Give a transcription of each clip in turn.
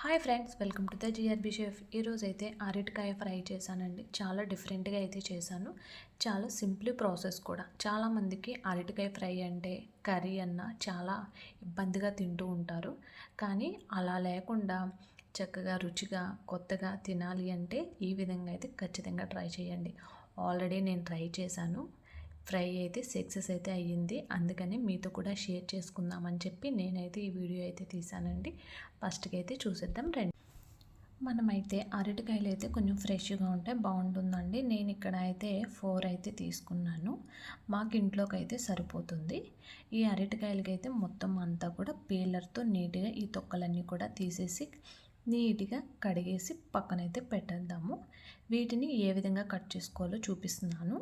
Hi friends welcome to the G R B chef ఈరోజు అయితే అరటికాయ ఫ్రై చేశానండి. చాలా డిఫరెంట్గా అయితే చేశాను. చాలా సింపుల్ ప్రాసెస్ కూడా. చాలామందికి అరటికాయ ఫ్రై అంటే కర్రీ అన్న చాలా ఇబ్బందిగా తింటూ ఉంటారు. కానీ అలా లేకుండా చక్కగా రుచిగా కొత్తగా తినాలి అంటే ఈ విధంగా అయితే ఖచ్చితంగా ట్రై చేయండి. ఆల్రెడీ నేను ట్రై చేశాను. ఫ్రై అయితే సక్సెస్ అయితే అయ్యింది. అందుకని మీతో కూడా షేర్ చేసుకుందామని చెప్పి నేనైతే ఈ వీడియో అయితే తీసానండి. ఫస్ట్కి అయితే చూసేద్దాం రండి. మనమైతే అరటికాయలు అయితే కొంచెం ఫ్రెష్గా ఉంటే బాగుంటుందండి. నేను ఇక్కడ అయితే ఫోర్ అయితే తీసుకున్నాను. మాకు ఇంట్లోకి అయితే సరిపోతుంది. ఈ అరటికాయలకి అయితే మొత్తం అంతా కూడా పీలర్తో నీట్గా ఈ తొక్కలన్నీ కూడా తీసేసి నీట్గా కడిగేసి పక్కనైతే పెట్టేద్దాము. వీటిని ఏ విధంగా కట్ చేసుకోవాలో చూపిస్తున్నాను.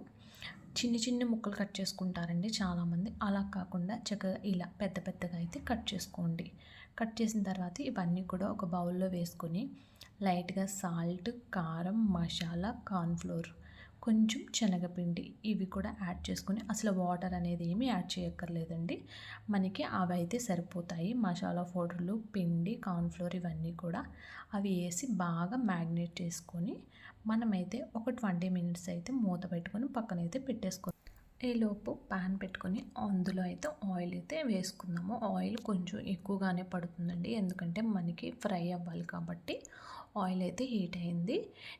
చిన్న చిన్న ముక్కలు కట్ చేసుకుంటారండి చాలామంది. అలా కాకుండా చక్కగా ఇలా పెద్ద పెద్దగా అయితే కట్ చేసుకోండి. కట్ చేసిన తర్వాత ఇవన్నీ కూడా ఒక బౌల్లో వేసుకొని లైట్గా సాల్ట్ కారం మసాలా కార్న్ఫ్లోర్ కొంచెం శనగపిండి ఇవి కూడా యాడ్ చేసుకొని అసలు వాటర్ అనేది ఏమీ యాడ్ చేయక్కర్లేదండి. మనకి అవి అయితే సరిపోతాయి. మసాలా పౌడర్లు పిండి కార్న్ఫ్లోర్ ఇవన్నీ కూడా అవి వేసి బాగా మ్యాగ్నేట్ చేసుకొని మనమైతే ఒక ట్వంటీ మినిట్స్ అయితే మూత పెట్టుకొని పక్కనైతే పెట్టేసుకో ఈలోపు ప్యాన్ పెట్టుకొని అందులో అయితే ఆయిల్ అయితే వేసుకుందాము. ఆయిల్ కొంచెం ఎక్కువగానే పడుతుందండి. ఎందుకంటే మనకి ఫ్రై అవ్వాలి కాబట్టి ఆయిల్ అయితే హీట్ అయింది.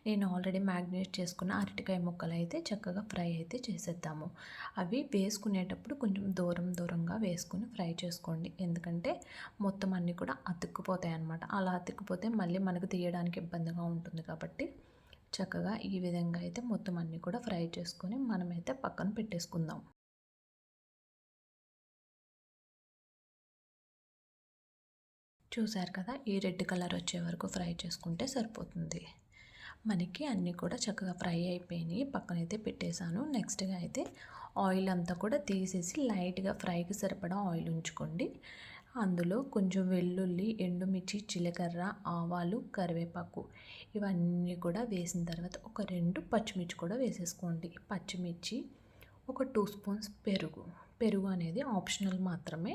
నేను ఆల్రెడీ మ్యాగ్నేట్ చేసుకున్న అరటికాయ ముక్కలు అయితే చక్కగా ఫ్రై అయితే చేసేద్దాము. అవి వేసుకునేటప్పుడు కొంచెం దూరం దూరంగా వేసుకుని ఫ్రై చేసుకోండి. ఎందుకంటే మొత్తం అన్నీ కూడా అతుక్కుపోతాయి అన్నమాట. అలా అతుక్కుపోతే మళ్ళీ మనకు తీయడానికి ఇబ్బందిగా ఉంటుంది కాబట్టి చక్కగా ఈ విధంగా అయితే మొత్తం అన్నీ కూడా ఫ్రై చేసుకొని మనమైతే పక్కన పెట్టేసుకుందాం. చూసారు కదా ఈ రెడ్ కలర్ వచ్చే వరకు ఫ్రై చేసుకుంటే సరిపోతుంది. మనకి అన్నీ కూడా చక్కగా ఫ్రై అయిపోయినాయి. పక్కనైతే పెట్టేశాను. నెక్స్ట్గా అయితే ఆయిల్ అంతా కూడా తీసేసి లైట్గా ఫ్రైకి సరిపడా ఆయిల్ ఉంచుకోండి. అందులో కొంచెం వెల్లుల్లి ఎండుమిర్చి జీలకర్ర ఆవాలు కరివేపాకు ఇవన్నీ కూడా వేసిన తర్వాత ఒక రెండు పచ్చిమిర్చి కూడా వేసేసుకోండి. పచ్చిమిర్చి ఒక టూ స్పూన్స్ పెరుగు. పెరుగు అనేది ఆప్షనల్ మాత్రమే.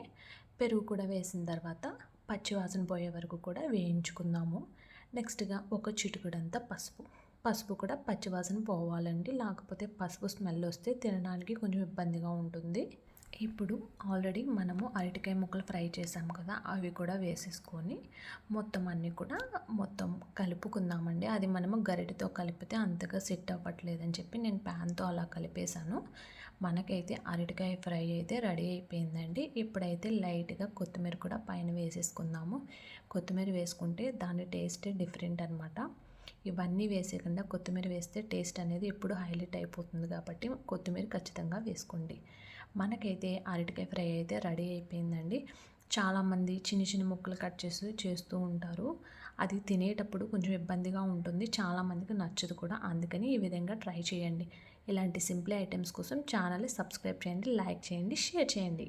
పెరుగు కూడా వేసిన తర్వాత పచ్చివాసన పోయే వరకు కూడా వేయించుకుందాము. నెక్స్ట్గా ఒక చిటుకుడంతా పసుపు. పసుపు కూడా పచ్చివాసన పోవాలండి. లేకపోతే పసుపు స్మెల్ వస్తే తినడానికి కొంచెం ఇబ్బందిగా ఉంటుంది. ఇప్పుడు ఆల్రెడీ మనము అరటికాయ ముక్కలు ఫ్రై చేసాం కదా అవి కూడా వేసేసుకొని మొత్తం అన్నీ కూడా మొత్తం కలుపుకుందామండి. అది మనము గరిటతో కలిపితే అంతగా సెట్ అవ్వట్లేదని చెప్పి నేను ప్యాన్తో అలా కలిపేశాను. మనకైతే అరటికాయ ఫ్రై అయితే రెడీ అయిపోయిందండి. ఇప్పుడైతే లైట్గా కొత్తిమీర కూడా పైన వేసేసుకుందాము. కొత్తిమీర వేసుకుంటే దాని టేస్ట్ డిఫరెంట్ అనమాట ఇవన్నీ వేసేయకుండా కొత్తిమీర వేస్తే టేస్ట్ అనేది ఎప్పుడు హైలైట్ అయిపోతుంది కాబట్టి కొత్తిమీర ఖచ్చితంగా వేసుకోండి. మనకైతే అరటికాయ ఫ్రై అయితే రెడీ అయిపోయిందండి. చాలామంది చిన్న చిన్న ముక్కలు కట్ చేసి చేస్తూ ఉంటారు. అది తినేటప్పుడు కొంచెం ఇబ్బందిగా ఉంటుంది. చాలామందికి నచ్చదు కూడా. అందుకని ఈ విధంగా ట్రై చేయండి. ఇలాంటి సింపుల్ ఐటమ్స్ కోసం ఛానల్ని సబ్స్క్రైబ్ చేయండి లైక్ చేయండి షేర్ చేయండి.